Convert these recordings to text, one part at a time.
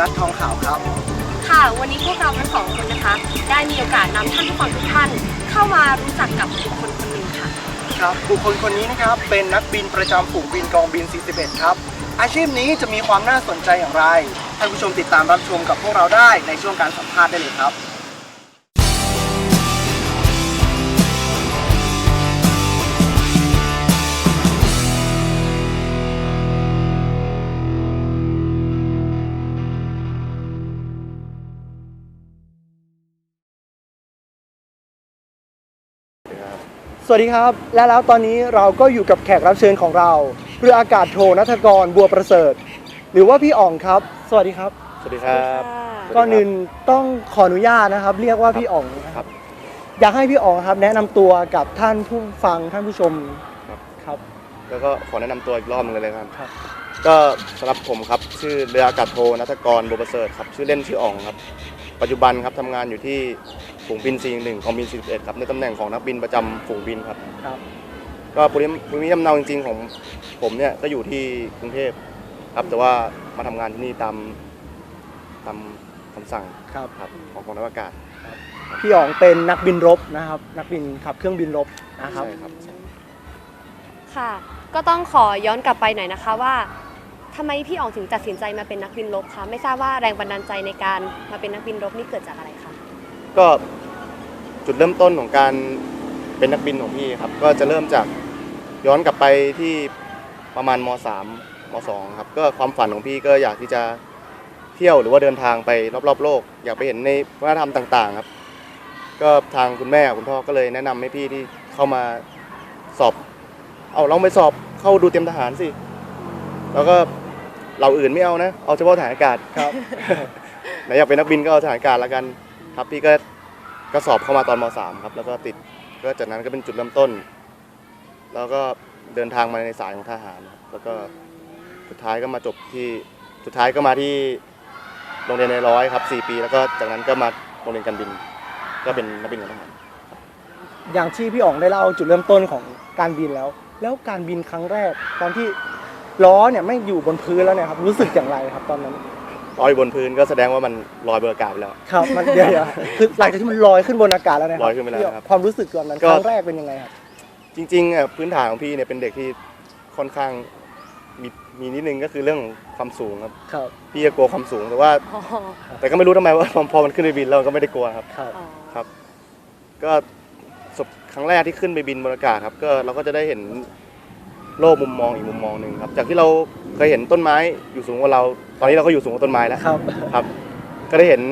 ระผมนายธีรัตน์ทองขาวครับ ค่ะ วันนี้พวกเราทั้งสองคนนะคะ ได้มีโอกาสนำท่านผู้ฟังทุกท่าน เข้ามารู้จักกับบุคคลคนหนึ่งค่ะ ครับ บุคคลคนนี้นะครับ เป็นนักบินประจำฝูงบินกองบิน 41 ครับ อาชีพนี้จะมีความน่าสนใจอย่างไร ท่านผู้ชมติดตามรับชมกับพวกเราได้ในช่วงการสัมภาษณ์ได้เลยครับ สวัสดีครับ และแล้วตอนนี้เราก็อยู่กับแขกรับเชิญของเรา เรืออากาศโทนัทกรบัวประเสริฐ หรือว่าพี่อ๋องครับ สวัสดีครับ สวัสดีครับก่อนอื่นต้องขออนุญาตนะครับ เรียกว่าพี่อ๋องนะครับ อยากให้พี่อ๋องครับ แนะนำตัวกับท่านผู้ฟังท่านผู้ชมครับครับแล้วก็ขอแนะนำตัวอีกรอบหนึงเลยครับครับ ก็สำหรับผมครับชื่อเรืออากาศโทนัทกรบัวประเสริฐครับชื่อเล่นชื่ออ่องครับ ปัจจุบันครับทำงานอยู่ที่ฝูงบิน C1 กองบิน 41 ครับในตำแหน่งของนักบินประจำฝูงบินครับ ครับก็ภูมิภูมิลำเนาจริงๆของผมเนี่ยก็อยู่ที่กรุงเทพครับแต่ว่ามาทำงานที่นี่ตามตามคำสั่งครับครับของกองทัพอากาศพี่อ๋องเป็นนักบินรบนะครับ นักบินขับเครื่องบินรบนะครับ ใช่ครับ ค่ะ ก็ต้องขอย้อนกลับไปหน่อยนะคะว่า ทำไมพี่อ๋องถึงตัดสินใจมาเป็นนักบินรบคะไม่ทราบว่าแรงบันดาลใจในการมาเป็นนักบินรบนี่เกิดจากอะไรคะก็จุดเริ่มต้นของการเป็นนักบินของพี่ครับ ก็จะเริ่มจากย้อนกลับไปที่ประมาณม .3 ม .2 ครับก็ความฝันของพี่ก็อยากที่จะเที่ยวหรือว่าเดินทางไปรอบๆโลก อยากไปเห็นในวัฒนธรรมต่างๆครับ ก็ทางคุณแม่กับคุณพ่อก็เลยแนะนำให้พี่ที่เข้ามาสอบ เอาลองไปสอบเข้าดูเตรียมทหารสิ แล้วก็ เราอื่นไม่เอานะ เอาเฉพาะทหารอากาศครับไหนอยากเป็นนักบินก็เอาทหารอากาศแล้วกันครับพี่ก็ก็สอบเข้ามาตอนม .3 ครับ แล้วก็ติดก็จากนั้นก็เป็นจุดเริ่มต้น แล้วก็เดินทางมาในสายของทหารครับแล้วก็สุดท้ายก็มาจบที่สุดท้ายก็มาที่โรงเรียนในร้อยครับ 4 ปี แล้วก็จากนั้นก็มาโรงเรียนการบิน ก็เป็นนักบินของทหาร อย่างที่พี่อ๋องได้เล่าจุดเริ่มต้นของการบินแล้ว แล้วการบินครั้งแรกตอนที่ ล้อเนี่ยไม่อยู่บนพื้นแล้วเนี่ยครับรู้สึกอย่างไรครับตอนนั้นลอยบนพื้นก็แสดงว่ามันลอยบนอากาศไปแล้ว ครับมันเดี๋ยวๆคือหลังจากที่มันลอยขึ้นบนอากาศแล้วเนะครัลอยขึ้นไปแล้วครับความรู้สึกตอนนั้นก็ ครั้งแรกเป็นยังไงครับ จริงๆอะพื้นฐานของพี่เนี่ยเป็นเด็กที่ค่อนข้างมีมีนิดนึงก็คือเรื่องของความสูงครับ ครับ พี่จะกลัวความสูงแต่ว่า อ๋อแต่ก็ไม่รู้ทำไมว่า พอพอมันขึ้นไปบินเราก็ไม่ได้กลัวครับ ครับ อ๋อครับก็ศพครั้งแรกที่ขึ้นไปบินบนอากาศครับ ก็เราก็จะได้เห็น โลกมุมมองอีกมุมมองหนึ่งครับ จากที่เราเคยเห็นต้นไม้อยู่สูงกว่าเรา ตอนนี้เราก็อยู่สูงกว่าต้นไม้แล้วครับ ครับ ก็ได้เห็น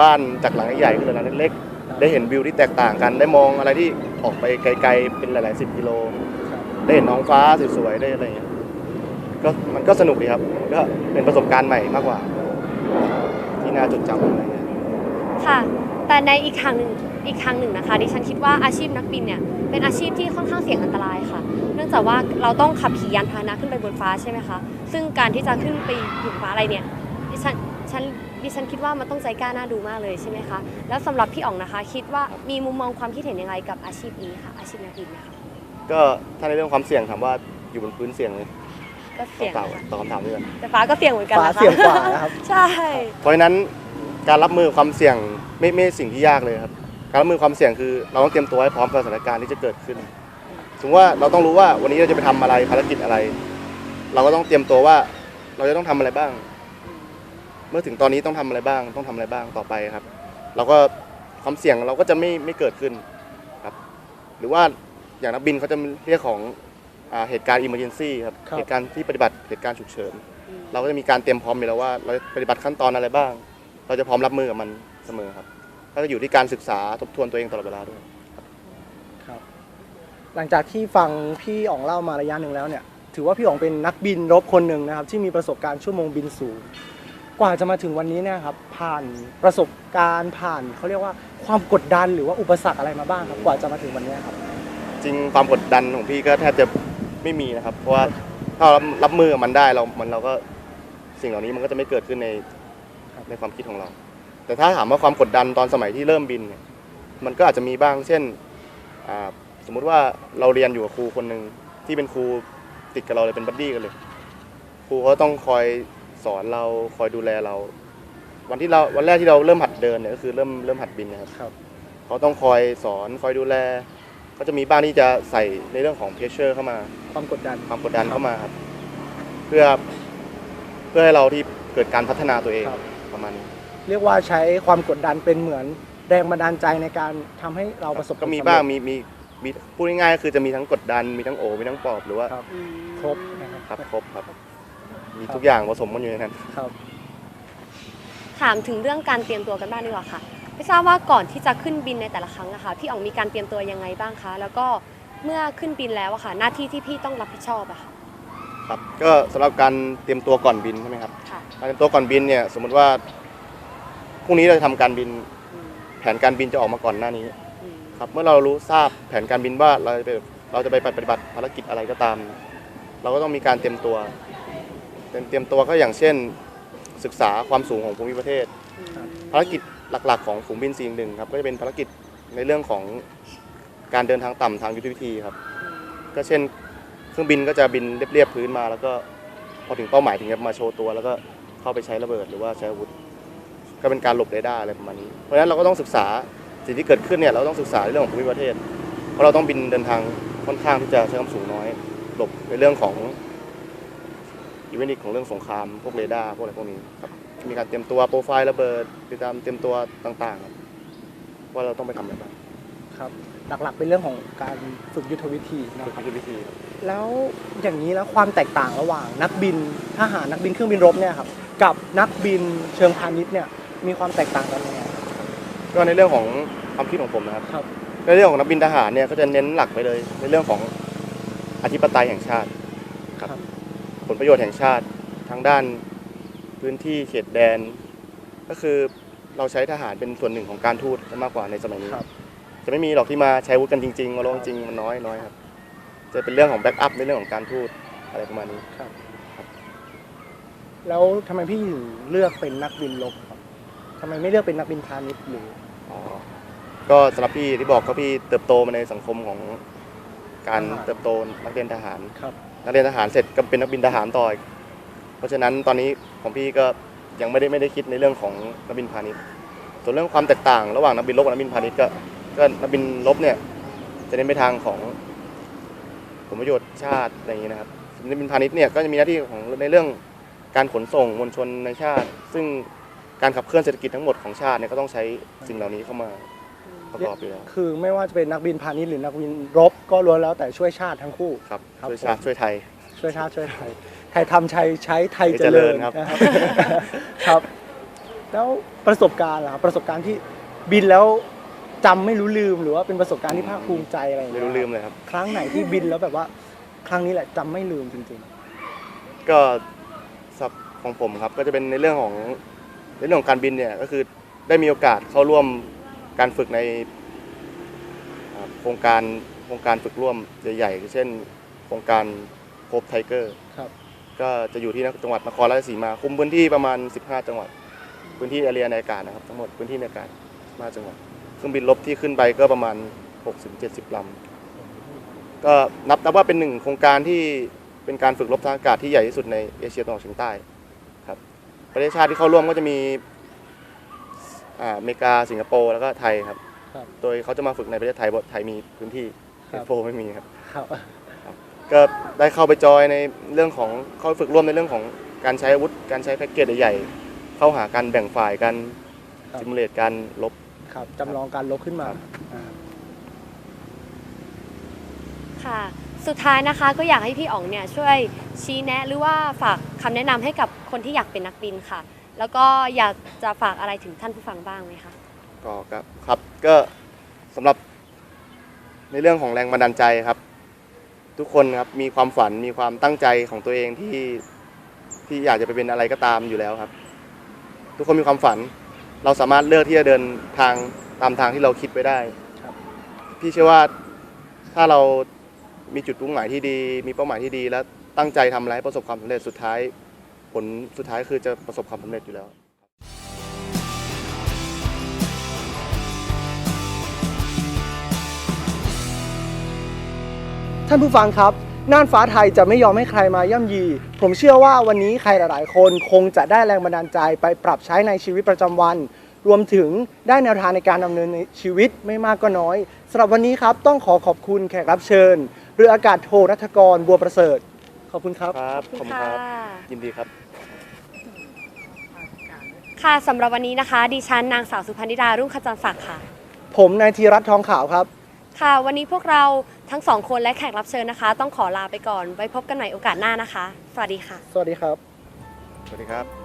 บ้านจากหลังใหญ่ๆขึ้นหลังเล็กๆได้เห็นวิวที่แตกต่างกัน ได้มองอะไรที่ออกไปไกล ๆ เป็นหลายๆสิบกิโลครับได้เห็นท้องฟ้าสวยๆได้อะไรอย่างเงี้ย ก็มันก็สนุกดีครับก็เป็นประสบการณ์ใหม่มากกว่า ที่น่าจดจำอะไรเงี้ยค่ะ แต่ในอีกทางหนึ่งอีกทางหนึ่งนะคะดิฉันคิดว่าอาชีพนักบินเนี่ยเป็นอาชีพที่ค่อนข้างเสี่ยงอันตรายค่ะเนื่อง จากว่าเราต้องขับขี่ยานพาหนะขึ้นไปบนฟ้าใช่ไหมคะ ซึ่งการที่จะขึ้นไปอยู่ฟ้าอะไรเนี่ยดิฉันฉันดิฉันคิดว่ามันต้องใจกล้าน่าดูมากเลยใช่ไหมคะ แล้วสำหรับพี่อ๋องนะคะ คิดว่ามีมุมมองความคิดเห็นยังไงกับอาชีพนี้ค่ะ อาชีพนักบินนะคะก็ถ้าในเรื่องความเสี่ยงถามว่าอยู่บนพื้นเสี่ยงไหมก็ต้อเสี่ยงงตอบนะคะตอบคำถามด้วยกันแต่ฟ้าก็เสี่ยงเหมือนกันฟ้านะคะเสี่ยงกว่านะครับ ใช่ เพราะฉะนั้นการรับมือความเสี่ยงไม่ไม่ใช่สิ่งที่ยากเลยครับ การรับมือความเสี่ยงคือเราต้องเตรียมตัวให้พร้อมกับสถานการณ์ที่จะเกิดขึ้น สมมติว่าเราต้องรู้ว่าวันนี้เราจะไปทำอะไรภารกิจอะไร เราก็ต้องเตรียมตัวว่า เราจะต้องทำอะไรบ้าง เมื่อถึงตอนนี้ต้องทำอะไรบ้าง ต้องทำอะไรบ้างต่อไปครับ เราก็ความเสี่ยงเราก็จะไม่ไม่เกิดขึ้นครับ หรือว่าอย่างนักบินเขาจะเรียกของอ่าเหตุการณ์ emergency ครับครับเหตุการณ์ที่ปฏิบัติเหตุการณ์ฉุกเฉินเราก็จะมีการเตรียมพร้อมอยู่แล้วว่า เราปฏิบัติขั้นตอนอะไรบ้าง เราจะพร้อมรับมือกับมันเสมอครับก็จะอยู่ที่การศึกษาทบทวนตัวเองตลอดเวลาด้วยครับ หลังจากที่ฟังพี่อ๋องเล่ามาระยะหนึ่งแล้วเนี่ยถือว่าพี่อ๋องเป็นนักบินรบคนหนึ่งนะครับที่มีประสบการณ์ชั่วโมงบินสูง กว่าจะมาถึงวันนี้เนี่ยครับผ่านประสบการณ์ผ่านเขาเรียกว่าความกดดันหรือว่าอุปสรรคอะไรมาบ้างครับกว่าจะมาถึงวันนี้ครับจริงความกดดันของพี่ก็แทบจะไม่มีนะครับ เพราะว่าถ้าเรารับมือกับมันได้เรามันเราก็สิ่งเหล่านี้มันก็จะไม่เกิดขึ้นในครับในความคิดของเรา แต่ถ้าถามว่าความกดดันตอนสมัยที่เริ่มบินเนี่ยมันก็อาจจะมีบ้าง เช่นอ่า สมมุติว่าเราเรียนอยู่กับครูคนหนึ่งที่เป็นครูติดกับเราเลยเป็นบัดดี้กันเลยครูรูเขาต้องคอยสอนเราคอยดูแลเรา วันที่เราวันแรกที่เราเริ่มหัดเดินเนี่ยก็คือเริ่มเริ่มหัดบินนะครับครับ เขาต้องคอยสอนคอยดูแลก็จะมีบ้างที่จะใส่ในเรื่องของเพชเชอร์เข้ามา ความกดดัน ความกดดันเข้ามาครับ เพื่อเพื่อให้เราที่เกิดการพัฒนาตัวเองครับ ประมาณนี้เรียกว่าใช้ความกดดันเป็นเหมือนแรงบันดาลใจในการทำให้เราประสบก็มีควสำเร็จบ้างมีมี มีพูดง่ายๆก็คือจะมีทั้งกดดันมีทั้งโอมีทั้งปลอบหรือว่าครับครบนะครับ ครับครบครับ มีครับทุกอย่างผสมกันอยู่ในนั้น ครับ ถามถึงเรื่องการเตรียมตัวกันบ้างดีกว่าค่ะ ไม่ทราบว่าก่อนที่จะขึ้นบินในแต่ละครั้งอะค่ะพี่อ๋องมีการเตรียมตัวยังไงบ้างคะ แล้วก็เมื่อขึ้นบินแล้วอะค่ะ หน้าที่ที่พี่ต้องรับผิดชอบอะค่ะ ครับ ก็สำหรับการเตรียมตัวก่อนบินใช่ไหมครับ ค่ะการเตรียมตัวก่อนบินเนี่ยสมมติว่าพรุ่งนี้เราจะทำการบิน อืมแผนการบินจะออกมาก่อนหน้านี้อืม ครับเมื่อเรารู้ทราบแผนการบินว่าเราจะไปเราจะไปปฏิบัติภารกิจอะไรก็ตาม เราก็ต้องมีการเตรียมตัวเตรียมเตรียมตัวก็อย่างเช่น ศึกษาความสูงของภูมิประเทศ ภารกิจหลักๆ ของฝูงบิน411ครับก็จะเป็นภารกิจในเรื่องของการเดินทางต่ำทางยุทธวิธีครับ ก็เช่น เครื่องบินก็จะบินเรียบๆพื้นมา แล้วก็พอถึงเป้าหมายถึงจะมาโชว์ตัว แล้วก็เข้าไปใช้ระเบิดหรือว่าใช้อาวุธ ก็เป็นการหลบเรดาร์อะไรประมาณนี้ เพราะฉะนั้นเราก็ต้องศึกษา สิ่งที่เกิดขึ้นเนี่ยเราต้องศึกษาในเรื่องของภูมิประเทศ เพราะเราต้องบินเดินทางค่อนข้างที่จะใช้ความสูงน้อย หลบในเรื่องของอีเวนต์ของเรื่องสงครามพวกเรดาร์พวกอะไรพวกนี้ครับมีการเตรียมตัวโปรไฟล์ระเบิดติดตามเตรียมตัวต่างๆครับว่าเราต้องไปทำอะไรบ้างครับ หลักๆเป็นเรื่องของการฝึกยุทธวิธีนะฝึกครับยุทธวิธีครับแล้วอย่างนี้แล้วความแตกต่างระหว่าง นักบินทหารนักบินเครื่องบินรบเนี่ยครับกับนักบินเชิงพาณิชย์เนี่ยมีความแตกต่างกันยังไง ก็ในเรื่องของความคิดของผมนะครับ ครับ ในเรื่องของนักบินทหารเนี่ยก็จะเน้นหลักไปเลย ในเรื่องของอธิปไตยแห่งชาติครับ ครับ ผลประโยชน์แห่งชาติทางด้านพื้นที่เขตแดน ก็คือเราใช้ทหารเป็นส่วนหนึ่งของการทูตมากกว่าในสมัยนี้ครับ จะไม่มีหรอกที่มาใช้อาวุธกันจริงๆมาลงจริงมันน้อยน้อยครับจะเป็นเรื่องของแบ็กอัพในเรื่องของการทูตอะไรประมาณนี้ครับแล้วทำไมพี่ถึงเลือกเป็นนักบินรบครับ ทำไมไม่เลือกเป็นนักบินพาณิชย์หรืออ๋อก็สำหรับพี่ที่บอกก็พี่เติบโตมาในสังคมของการทหารเติบโตนักเรียนทหาร ครับนักเรียนทหารเสร็จก็เป็นนักบินทหารต่ออีกเพราะฉะนั้นตอนนี้ของพี่ก็ยังไม่ได้ไม่ได้คิดในเรื่องของนักบินพาณิชย์ ส่วนเรื่องความแตกต่าง ระหว่างนักบินรบกับนักบินพาณิชย์ก็ก็นักบินรบเนี่ย จะเน้นไปทางของผลประโยชน์ชาติอะไรอย่างนี้นะครับนักบินพาณิชย์เนี่ยก็จะมีหน้าที่ของในเรื่องการขนส่งมวลชนในชาติ ซึ่ง การขับเคลื่อนเศรษฐกิจทั้งหมดของชาติเนี่ยก็ต้องใช้สิ่งเหล่านี้เข้ามาประกอบอยู่แล้วคือไม่ว่าจะเป็นนักบินพาณิชย์หรือนักบินรบก็ล้วนแล้วแต่ช่วยชาติทั้งคู่ ครับครับช่วยชาติผม ช่วยไทย ช่วยชาติช่วยไทยไทยทำไทยใช้ไทยไทยเจเจริริญญครับ นะครับ ครับ แล้วประสบการณ์ล่ะครับประสบการณ์ที่บินแล้วจำไม่รู้ลืมหรือว่าเป็นประสบการณ์ที่ภาคภูมิใจอะไรอย่างไม่เงี้ยรู้ลืมเลยครับ ครั้งไหนที่บินแล้วแบบว่า ครั้งนี้แหละจำไม่ลืมจริง ก็สับของผมครับก็จะเป็นในเรื่องของ ในเรื่องของการบินเนี่ยก็คือได้มีโอกาสเข้าร่วมการฝึกในอ่าโครงการโครงการฝึกร่วมใหญ่ๆเช่น โครงการโคบไทเกอร์ครับก็จะอยู่ที่จังหวัดนครราชสีมาคุมพื้นที่ประมาณ 15 จังหวัด พื้นที่แอเรียในอากาศนะครับทั้งหมดพื้นที่ในอากาศ15จังหวัดเครื่องบินรบที่ขึ้นไปก็ประมาณ 60-70ลำก็นับนับว่าเป็นหนึ่งโครงการที่เป็นการฝึกรบทางอากาศที่ใหญ่ที่สุดในเอเชียตะวันออกเฉียงใต้ครับ ประเทศชาติที่เข้าร่วมก็จะมีอ่าอเมริกาสิงคโปร์แล้วก็ไทยครับ ครับโดยเขาจะมาฝึกในประเทศไทยเพราะไทยมีพื้นที่ครับสิงคโปร์ไม่มีครับๆครับ ก็ได้เข้าไปจอยในเรื่องของเข้าฝึกร่วมในเรื่องของการใช้อาวุธการใช้แพ็กเกจใหญ่ๆเข้าหาการแบ่งฝ่ายกันครับซิมูเลตการลบ ครับจำลองการลบขึ้นมาครับ อ่า ค่ะ สุดท้ายนะคะก็อยากให้พี่อ๋องเนี่ยช่วยชี้แนะหรือว่าฝากคำแนะนำให้กับคนที่อยากเป็นนักบินค่ะ แล้วก็อยากจะฝากอะไรถึงท่านผู้ฟังบ้างไหมคะ ก็ครับครับก็สำหรับในเรื่องของแรงบันดาลใจครับ ทุกคนครับมีความฝันมีความตั้งใจของตัวเองที่ที่อยากจะไปเป็นอะไรก็ตามอยู่แล้วครับ ทุกคนมีความฝัน เราสามารถเลือกที่จะเดินทางตามทางที่เราคิดไว้ได้ครับพี่เชื่อว่าถ้าเรา มีจุดมุ่งหมายที่ดี มีเป้าหมายที่ดี และตั้งใจทำอะไรให้ประสบความสำเร็จสุดท้าย ผลสุดท้ายคือจะประสบความสำเร็จอยู่แล้ว ท่านผู้ฟังครับ น่านฟ้าไทยจะไม่ยอมให้ใครมาย่ำยี ผมเชื่อว่าวันนี้ใครหลายๆ คนคงจะได้แรงบันดาลใจไปปรับใช้ในชีวิตประจำวัน รวมถึงได้แนวทางในการดำเนินชีวิตไม่มากก็น้อยสำหรับวันนี้ครับต้องขอขอบคุณแขกรับเชิญ รืออากาศโทรัฐกรบัวประเสริฐ ขอบคุณครับ ครับ ขอบขคุอบณคุณค่ะครับ ยินดีครับ ค่ะสำหรับวันนี้นะคะ ดิฉันนางสาวสุพันธิดารุ่งขจรศักดิ์ค่ะ ผมนายธีรัตน์ทองขาวครับ ค่ะ วันนี้พวกเราทั้งสองคนและแขกรับเชิญนะคะ ต้องขอลาไปก่อน ไว้พบกันใหม่โอกาสหน้านะคะ สวัสดีค่ะ สวัสดีครับ สวัสดีครับ